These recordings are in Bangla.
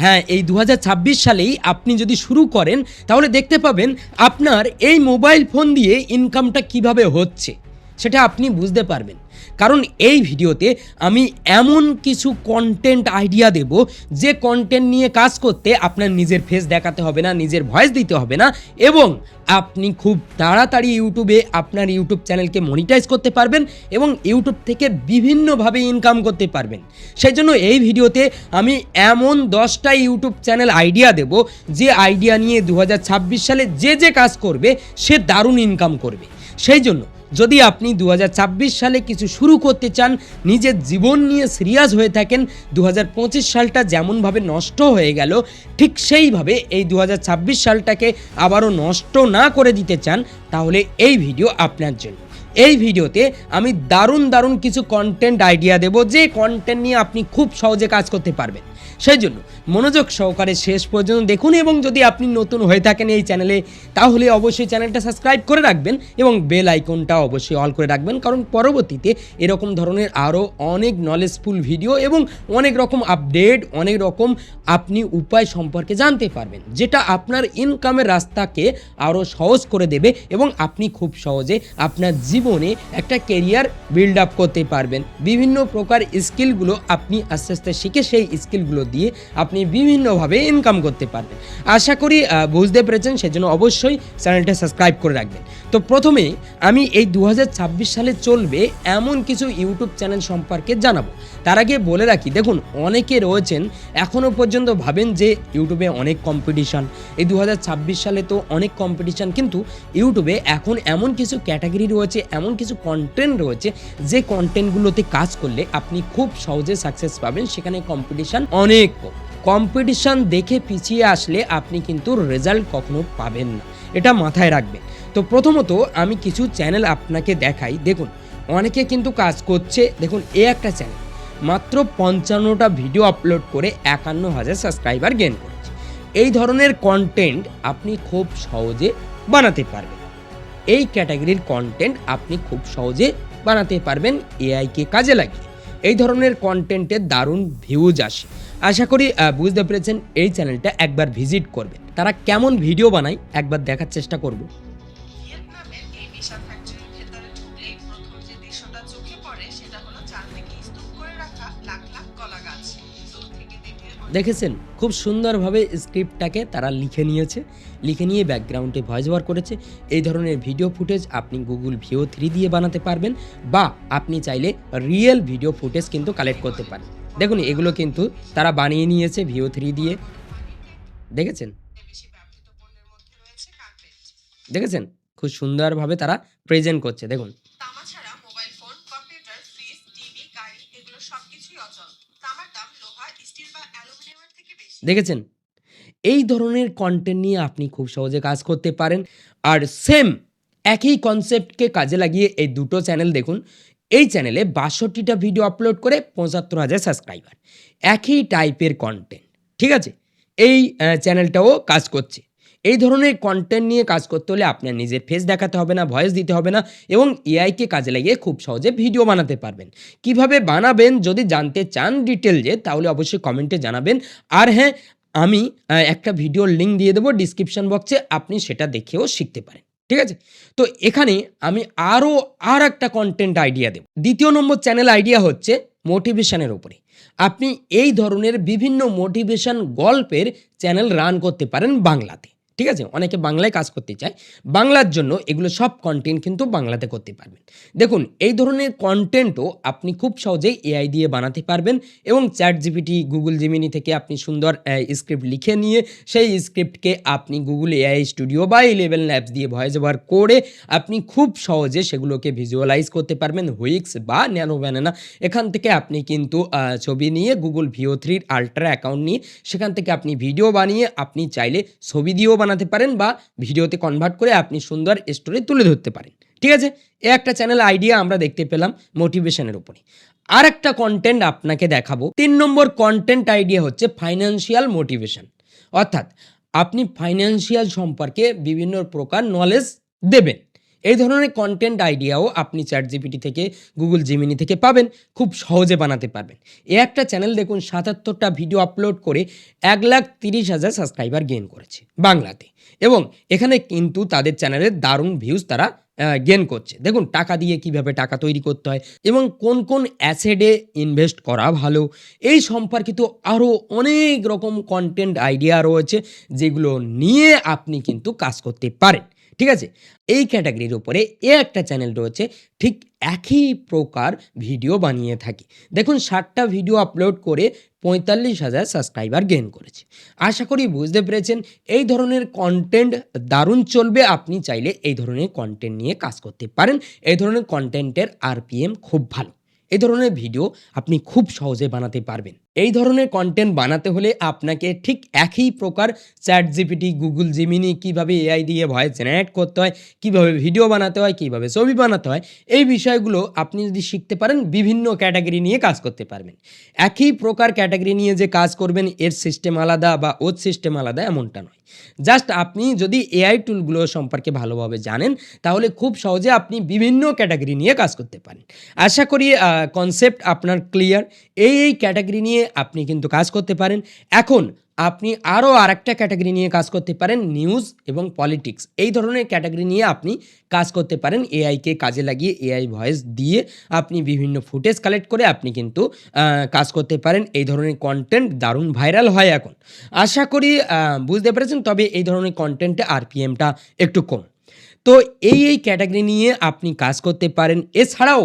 হ্যাঁ এই দু হাজার ছাব্বিশ সালেই আপনি যদি শুরু করেন, তাহলে দেখতে পাবেন আপনার এই মোবাইল ফোন দিয়ে ইনকামটা কীভাবে হচ্ছে। সেটা আপনি বুঝতে পারবেন। কারণ এই ভিডিওতে আমি এমন কিছু কন্টেন্ট আইডিয়া দেব, যে কন্টেন্ট নিয়ে কাজ করতে আপনার নিজের ফেস দেখাতে হবে না, নিজের ভয়েস দিতে হবে না, এবং আপনি খুব তাড়াতাড়ি ইউটিউবে আপনার ইউটিউব চ্যানেলকে মনিটাইজ করতে পারবেন এবং ইউটিউব থেকে বিভিন্নভাবে ইনকাম করতে পারবেন। সেই জন্য এই ভিডিওতে আমি এমন দশটা ইউটিউব চ্যানেল আইডিয়া দেব, যে আইডিয়া নিয়ে দু হাজার ছাব্বিশ সালে যে যে কাজ করবে, সে দারুণ ইনকাম করবে। সেই জন্য যদি আপনি দু হাজার ছাব্বিশ সালে কিছু শুরু করতে চান, নিজের জীবন নিয়ে সিরিয়াস হয়ে থাকেন দু হাজার পঁচিশ সালটা যেমনভাবে নষ্ট হয়ে গেল, ঠিক সেইভাবে এই দু হাজার ছাব্বিশ সালটাকে আবারও নষ্ট না করে দিতে চান, তাহলে এই ভিডিও আপনার জন্য। এই ভিডিওতে আমি দারুণ দারুণ কিছু কন্টেন্ট আইডিয়া দেব, যে কন্টেন্ট নিয়ে আপনি খুব সহজে কাজ করতে পারবেন। সেই জন্য মনোযোগ সহকারে শেষ পর্যন্ত দেখুন এবং যদি আপনি নতুন হয়ে থাকেন এই চ্যানেলে, তাহলে অবশ্যই চ্যানেলটা সাবস্ক্রাইব করে রাখবেন এবং বেল আইকনটা অবশ্যই অল করে রাখবেন। কারণ পরবর্তীতে এরকম ধরনের আরও অনেক নলেজফুল ভিডিও এবং অনেক রকম আপডেট অনেক রকম আপনি উপায় সম্পর্কে জানতে পারবেন, যেটা আপনার ইনকামের রাস্তাকে আরও সহজ করে দেবে এবং আপনি খুব সহজে আপনার জীবনে একটা কেরিয়ার বিল্ড আপ করতে পারবেন। বিভিন্ন প্রকার স্কিলগুলো আপনি আস্তে আস্তে শিখে সেই স্কিলগুলো দিয়ে আপনি বিভিন্নভাবে ইনকাম করতে পারবেন। আশা করি বুঝতে পেরেছেন, সেজন্য অবশ্যই চ্যানেলটা সাবস্ক্রাইব করে রাখবেন। তো প্রথমে আমি এই দু হাজার ছাব্বিশ সালে চলবে এমন কিছু ইউটিউব চ্যানেল সম্পর্কে জানাব। তার আগে বলে রাখি, দেখুন, অনেকে রয়েছেন এখনও পর্যন্ত ভাবেন যে ইউটিউবে অনেক কম্পিটিশন এই দু হাজার ছাব্বিশ সালে তো অনেক কম্পিটিশন কিন্তু ইউটিউবে এখন এমন কিছু ক্যাটাগরি রয়েছে, এমন কিছু কন্টেন্ট রয়েছে, যে কন্টেন্টগুলোতে কাজ করলে আপনি খুব সহজে সাকসেস পাবেন। সেখানে কম্পিটিশন অনেক কম্পিটিশন দেখে পিছিয়ে আসলে আপনি কিন্তু রেজাল্ট কখনো পাবেন না। এটা মাথায় রাখবেন তো প্রথমত আমি কিছু চ্যানেল আপনাকে দেখাই। দেখুন, অনেকে কিন্তু কাজ করছে, দেখুন, এ একটা চ্যানেল। মাত্র পঞ্চান্নটা ভিডিও আপলোড করে একান্ন হাজার সাবস্ক্রাইবার গেন করেছে। এই ধরনের কন্টেন্ট আপনি খুব সহজে বানাতে পারবেন। এই ক্যাটাগরির কন্টেন্ট আপনি খুব সহজে বানাতে পারবেন। এআইকে কাজে লাগিয়ে। এই ধরনের কন্টেন্টের দারুণ ভিউজ আসে। আশা করি বুঝতে পেরেছেন এই চ্যানেলটা একবার ভিজিট করবে তারা কেমন ভিডিও বানায় একবার দেখার চেষ্টা করব। দেখেছেন? খুব সুন্দরভাবে স্ক্রিপ্টটাকে তারা লিখে নিয়েছে। লিখে নিয়ে ব্যাকগ্রাউন্ডে ভয়েস ওভার করেছে। এই ধরনের ভিডিও ফুটেজ আপনি গুগল ভিও থ্রি দিয়ে বানাতে পারবেন বা আপনি চাইলে রিয়েল ভিডিও ফুটেজ কিন্তু কালেক্ট করতে পারেন। দেখুন এগুলো কিন্তু তারা বানিয়ে নিয়েছে ভিও থ্রি দিয়ে। দেখেছেন? দেখেছেন? খুব সুন্দরভাবে তারা প্রেজেন্ট করছে দেখুন। দেখেছেন? এই ধরনের কন্টেন্ট নিয়ে আপনি খুব সহজে কাজ করতে পারেন। আর সেম একই কনসেপ্টকে কাজে লাগিয়ে এই দুটো চ্যানেল দেখুন। এই চ্যানেলে বাষট্টিটা ভিডিও আপলোড করে পঁচাত্তর হাজার সাবস্ক্রাইবার একই টাইপের কন্টেন্ট ঠিক আছে? এই চ্যানেলটাও কাজ করছে। এই ধরনের কন্টেন্ট নিয়ে কাজ করতে হলে আপনার নিজের ফেস দেখাতে হবে না ভয়েস দিতে হবে না এবং এআইকে কাজে লাগিয়ে খুব সহজে ভিডিও বানাতে পারবেন। কীভাবে বানাবেন যদি জানতে চান ডিটেলসে তাহলে অবশ্যই কমেন্টে জানাবেন। আর হ্যাঁ আমি একটা ভিডিওর লিঙ্ক দিয়ে দেবো ডিসক্রিপশন বক্সে আপনি সেটা দেখেও শিখতে পারেন। ঠিক আছে? তো এখানে আমি আরও আর একটা কন্টেন্ট আইডিয়া দেব। দ্বিতীয় নম্বর চ্যানেল আইডিয়া হচ্ছে মোটিভেশানের ওপরে আপনি এই ধরনের বিভিন্ন মোটিভেশান গল্পের চ্যানেল রান করতে পারেন বাংলাতে। ঠিক আছে? অনেকে বাংলায় কাজ করতে চায়। বাংলার জন্য এগুলো সব কন্টেন্ট কিন্তু বাংলাতে করতে পারবেন। দেখুন, এই ধরনের কন্টেন্টও আপনি খুব সহজেই এআই দিয়ে বানাতে পারবেন এবং চ্যাট জিপিটি গুগল জিমিনি থেকে আপনি সুন্দর স্ক্রিপ্ট লিখে নিয়ে সেই স্ক্রিপ্টকে আপনি গুগল এআই স্টুডিও বা ইলেভেন ল্যাবস দিয়ে ভয়েস ওভার করে আপনি খুব সহজে সেগুলোকে ভিজুয়ালাইজ করতে পারবেন। হুইক্স বা ন্যানো ব্যানানা এখান থেকে আপনি কিন্তু ছবি নিয়ে গুগল ভিও থ্রির আল্ট্রা অ্যাকাউন্ট নিয়ে সেখান থেকে আপনি ভিডিও বানিয়ে আপনি চাইলে ছবি দিয়েও বানাতে পারেন বা ভিডিওতে কনভার্ট করে আপনি সুন্দর স্টোরি তুলে ধরতে পারেন। ঠিক আছে? এ একটা চ্যানেল আইডিয়া আমরা দেখতে পেলাম মোটিভেশনের উপরে। আর একটা কন্টেন্ট আপনাকে দেখাবো। তিন নম্বর কন্টেন্ট আইডিয়া হচ্ছে ফাইন্যান্সিয়াল মোটিভেশন অর্থাৎ আপনি ফাইন্যান্সিয়াল সম্পর্কে বিভিন্ন প্রকার নলেজ দেবেন। এই ধরনের কন্টেন্ট আইডিয়াও আপনি চ্যাট জিপিটি থেকে গুগল জিমিনি থেকে পাবেন, খুব সহজে বানাতে পারবেন। এ একটা চ্যানেল দেখুন, সাতাত্তরটা ভিডিও আপলোড করে এক লাখ তিরিশ হাজার সাবস্ক্রাইবার গেইন করেছে বাংলাতে। এবং এখানে কিন্তু তাদের চ্যানেলের দারুণ ভিউজ তারা গেন করছে। দেখুন, টাকা দিয়ে কীভাবে টাকা তৈরি করতে হয় এবং কোন কোন অ্যাসেডে ইনভেস্ট করা ভালো। এই সম্পর্কিত আরও অনেক রকম কন্টেন্ট আইডিয়া রয়েছে যেগুলো নিয়ে আপনি কিন্তু কাজ করতে পারেন। ঠিক আছে? এই ক্যাটাগরির উপরে এ একটা চ্যানেল রয়েছে, ঠিক একই প্রকার ভিডিও বানিয়ে থাকি। দেখুন, ষাটটা ভিডিও আপলোড করে পঁয়তাল্লিশ হাজার সাবস্ক্রাইবার গেন করেছে। আশা করি বুঝতে পেরেছেন, এই ধরনের কন্টেন্ট দারুণ চলবে। আপনি চাইলে এই ধরনের কন্টেন্ট নিয়ে কাজ করতে পারেন। এই ধরনের কন্টেন্টের আরপিএম খুব ভালো। এই ধরনের ভিডিও আপনি খুব সহজে বানাতে পারবেন। এই ধরনের কন্টেন্ট বানাতে হলে আপনাকে ঠিক একই প্রকার চ্যাট জিপিটি গুগল জিমিনি কীভাবে এআই দিয়ে ভয়েস জেনারেট করতে হয়, কীভাবে ভিডিও বানাতে হয়, কীভাবে ছবি বানাতে হয়, এই বিষয়গুলো আপনি যদি শিখতে পারেন, বিভিন্ন ক্যাটাগরি নিয়ে কাজ করতে পারবেন। একই প্রকার ক্যাটাগরি নিয়ে যে কাজ করবেন, এর সিস্টেম আলাদা বা ওর সিস্টেম আলাদা এমনটা নয়। জাস্ট আপনি যদি এআই টুলগুলো সম্পর্কে ভালোভাবে জানেন, তাহলে খুব সহজে আপনি বিভিন্ন ক্যাটাগরি নিয়ে কাজ করতে পারেন। আশা করি কনসেপ্ট আপনার ক্লিয়ার এই এই ক্যাটাগরি নিয়ে আপনি কিন্তু কাজ করতে পারেন। এখন আপনি আরও আরেকটা ক্যাটাগরি নিয়ে কাজ করতে পারেন নিউজ এবং পলিটিক্স এই ধরনের ক্যাটাগরি নিয়ে আপনি কাজ করতে পারেন। এআইকে কাজে লাগিয়ে এআই ভয়েস দিয়ে আপনি বিভিন্ন ফুটেজ কালেক্ট করে আপনি কিন্তু কাজ করতে পারেন। এই ধরনের কন্টেন্ট দারুণ ভাইরাল হয় এখন। আশা করি বুঝতে পেরেছেন? তবে এই ধরনের কন্টেন্টে আরপিএমটা একটু কম। তো এই এই ক্যাটাগরি নিয়ে আপনি কাজ করতে পারেন। এছাড়াও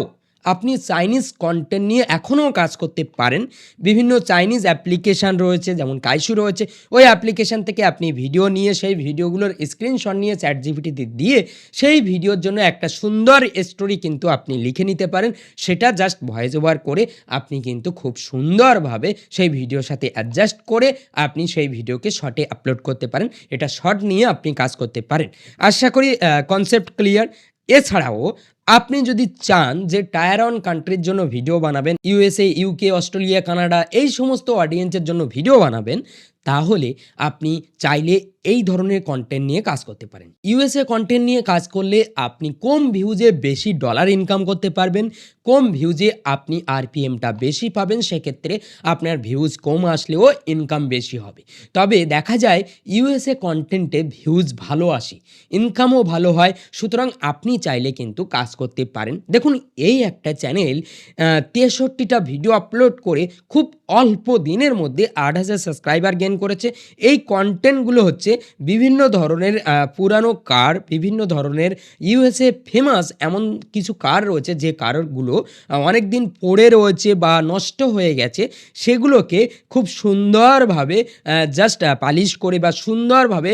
আপনি চাইনিজ কন্টেন্ট নিয়ে এখনও কাজ করতে পারেন। বিভিন্ন চাইনিজ অ্যাপ্লিকেশান রয়েছে, যেমন কাইশু রয়েছে। ওই অ্যাপ্লিকেশান থেকে আপনি ভিডিও নিয়ে, সেই ভিডিওগুলোর স্ক্রিনশট নিয়ে চ্যাট জিপিটিতে দিয়ে, সেই ভিডিওর জন্য একটা সুন্দর স্টোরি কিন্তু আপনি লিখে নিতে পারেন। সেটা জাস্ট ভয়েস ওভার করে আপনি কিন্তু খুব সুন্দরভাবে সেই ভিডিওর সাথে অ্যাডজাস্ট করে আপনি সেই ভিডিওকে শর্টে আপলোড করতে পারেন। এটা শর্ট নিয়ে আপনি কাজ করতে পারেন। আশা করি কনসেপ্ট ক্লিয়ার এছাড়াও আপনি যদি চান যে টায়ার অন কান্ট্রির জন্য ভিডিও বানাবেন ইউএসএ ইউকে অস্ট্রেলিয়া কানাডা এই সমস্ত অডিয়েন্সের জন্য ভিডিও বানাবেন, তাহলে আপনি চাইলে এই ধরনের কন্টেন্ট নিয়ে কাজ করতে পারেন। ইউএসএ কন্টেন্ট নিয়ে কাজ করলে আপনি কম ভিউজে বেশি ডলার ইনকাম করতে পারবেন। কম ভিউজে আপনি আরপিএমটা বেশি পাবেন, সেক্ষেত্রে আপনার ভিউজ কম আসলেও ইনকাম বেশি হবে। তবে দেখা যায় ইউএসএ কন্টেন্টে ভিউজ ভালো আসে ইনকামও ভালো হয়, সুতরাং আপনি চাইলে কিন্তু কাজ করতে পারেন। দেখুন, এই একটা চ্যানেল তেষট্টিটা ভিডিও আপলোড করে খুব অল্প দিনের মধ্যে আট হাজার সাবস্ক্রাইবার গেন করেছে। এই কন্টেন্টগুলো হচ্ছে বিভিন্ন ধরনের পুরানো কার, বিভিন্ন ধরনের ইউএসএ ফেমাস এমন কিছু কার রয়েছে যে কারগুলো অনেক দিন পড়ে রয়েছে বা নষ্ট হয়ে গেছে, সেগুলোকে খুব সুন্দরভাবে জাস্ট পালিশ করে বা সুন্দরভাবে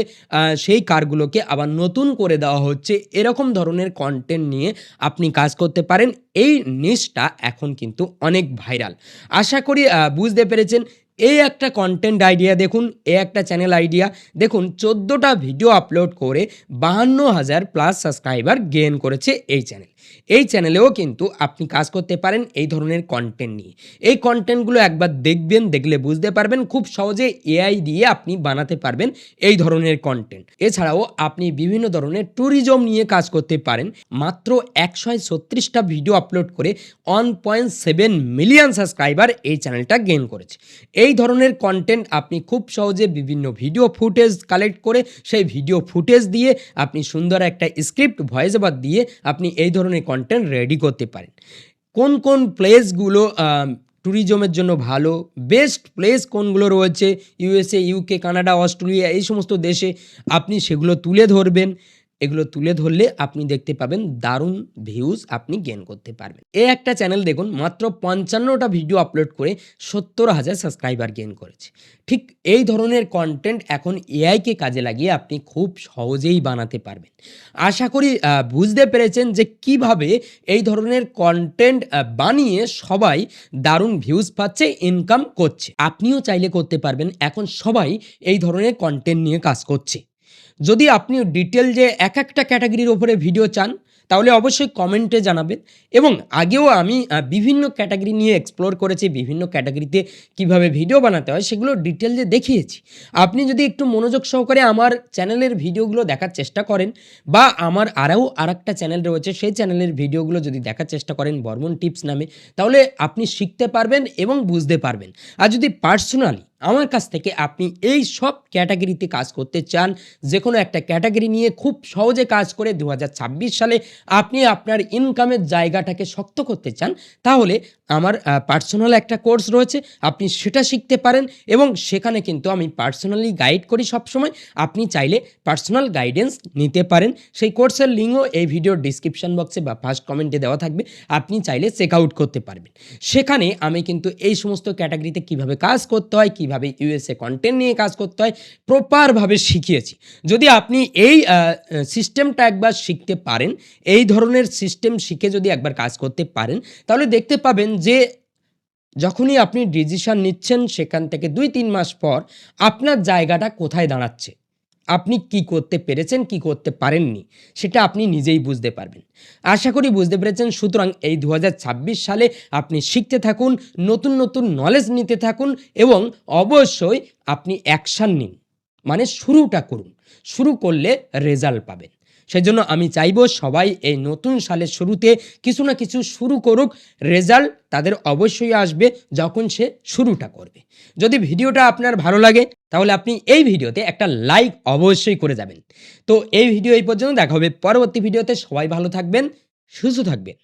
সেই কারগুলোকে আবার নতুন করে দেওয়া হচ্ছে। এরকম ধরনের কন্টেন্ট নিয়ে আপনি কাজ করতে পারেন। এই নিশটা এখন কিন্তু অনেক ভাইরাল আশা করি বুঝতে পেরেছেন এই একটা কন্টেন্ট আইডিয়া দেখুন, এই একটা চ্যানেল আইডিয়া দেখুন, চোদ্দোটা ভিডিও আপলোড করে বাহান্ন হাজার প্লাস সাবস্ক্রাইবার গেইন করেছে এই চ্যানেল এই চ্যানেলেও কিন্তু আপনি কাজ করতে পারেন এই ধরনের কন্টেন্ট নিয়ে। এই কন্টেন্টগুলো একবার দেখবেন, দেখলে বুঝতে পারবেন, খুব সহজে এআই দিয়ে আপনি বানাতে পারবেন এই ধরনের কন্টেন্ট এছাড়াও আপনি বিভিন্ন ধরনের ট্যুরিজম নিয়ে কাজ করতে পারেন, মাত্র একশো ছত্রিশটা ভিডিও আপলোড করে one point seven million subscriber এই চ্যানেলটা গেইন করেছে। এই ধরনের কন্টেন্ট আপনি খুব সহজে বিভিন্ন ভিডিও ফুটেজ কালেক্ট করে সেই ভিডিও ফুটেজ দিয়ে আপনি সুন্দর একটা স্ক্রিপ্ট ভয়েস ওভার দিয়ে আপনি এই ধরনের কন্টেন্ট রেডি করতে পারেন। কোন কোন প্লেসগুলো ট্যুরিজমের জন্য ভালো বেস্ট প্লেস কোনগুলো রয়েছে? ইউএসএ ইউকে কানাডা অস্ট্রেলিয়া এই সমস্ত দেশে আপনি সেগুলো তুলে ধরবেন। এগুলো তুলে ধরলে আপনি দেখতে পাবেন দারুণ ভিউজ আপনি গেন করতে পারবেন। এই একটা চ্যানেল দেখুন, মাত্র পঞ্চান্নটা ভিডিও আপলোড করে সত্তর হাজার সাবস্ক্রাইবার গেন করেছে। ঠিক এই ধরনের কন্টেন্ট এখন এআইকে কাজে লাগিয়ে আপনি খুব সহজেই বানাতে পারবেন। আশা করি বুঝতে পেরেছেন যে কীভাবে এই ধরনের কন্টেন্ট বানিয়ে সবাই দারুণ ভিউজ পাচ্ছে ইনকাম করছে। আপনিও চাইলে করতে পারবেন, এখন সবাই এই ধরনের কন্টেন্ট নিয়ে কাজ করছে। যদি আপনি ডিটেল যে এক একটা ক্যাটাগরির ওপরে ভিডিও চান, তাহলে অবশ্যই কমেন্টে জানাবেন। এবং আগেও আমি বিভিন্ন ক্যাটাগরি নিয়ে এক্সপ্লোর করেছি, বিভিন্ন ক্যাটাগরিতে কীভাবে ভিডিও বানাতে হয়, সেগুলো ডিটেলসে দেখিয়েছি। আপনি যদি একটু মনোযোগ সহকারে আমার চ্যানেলের ভিডিওগুলো দেখার চেষ্টা করেন, বা আমার আরও আর একটা চ্যানেল রয়েছে, সেই চ্যানেলের ভিডিওগুলো যদি দেখার চেষ্টা করেন বর্মন টিপস নামে, তাহলে আপনি শিখতে পারবেন এবং বুঝতে পারবেন। আর যদি পার্সোনালি আমার কাছ থেকে আপনি এই সব ক্যাটাগরিতে কাজ করতে চান যে কোনো একটা ক্যাটাগরি নিয়ে খুব সহজে কাজ করে দু হাজার ছাব্বিশ সালে আপনি আপনার ইনকামের জায়গাটাকে শক্ত করতে চান, তাহলে আমার পার্সোনাল একটা কোর্স রয়েছে, আপনি সেটা শিখতে পারেন এবং সেখানে কিন্তু আমি পার্সোনালি গাইড করি সবসময়। আপনি চাইলে পার্সোনাল গাইডেন্স নিতে পারেন। সেই কোর্সের লিঙ্কও এই ভিডিওর ডিসক্রিপশন বক্সে বা ফার্স্ট কমেন্টে দেওয়া থাকবে। আপনি চাইলে চেক আউট করতে পারবেন। সেখানে আমি কিন্তু এই সমস্ত ক্যাটাগরিতে কীভাবে কাজ করতে হয়, কীভাবে ইউএসএ কন্টেন্ট নিয়ে কাজ করতে হয় প্রপারভাবে শিখিয়েছি। যদি আপনি এই সিস্টেমটা একবার শিখতে পারেন, এই ধরনের সিস্টেম শিখে যদি একবার কাজ করতে পারেন, তাহলে দেখতে পাবেন যে যখনই আপনি ডিসিশন নিচ্ছেন সেখান থেকে দুই, তিন মাস পর আপনার জায়গাটা কোথায় দাঁড়াচ্ছে? আপনি কি করতে পেরেছেন, কি করতে পারেননি? সেটা আপনি নিজেই বুঝতে পারবেন। আশা করি বুঝতে পেরেছেন। সুতরাং এই দু হাজার ছাব্বিশ সালে আপনি শিখতে থাকুন, নতুন নতুন নলেজ নিতে থাকুন এবং অবশ্যই আপনি অ্যাকশান নিন। মানে শুরুটা করুন। শুরু করলে রেজাল্ট পাবেন। সেই জন্য আমি চাইব সবাই এই নতুন সালের শুরুতে কিছু না কিছু শুরু করুক। রেজাল্ট তাদের অবশ্যই আসবে যখন সে শুরুটা করবে। যদি ভিডিওটা আপনার ভালো লাগে, তাহলে আপনি এই ভিডিওতে একটা লাইক অবশ্যই করে যাবেন। তো এই ভিডিও এই পর্যন্ত, দেখা হবে পরবর্তী ভিডিওতে। সবাই ভালো থাকবেন, সুস্থ থাকবেন।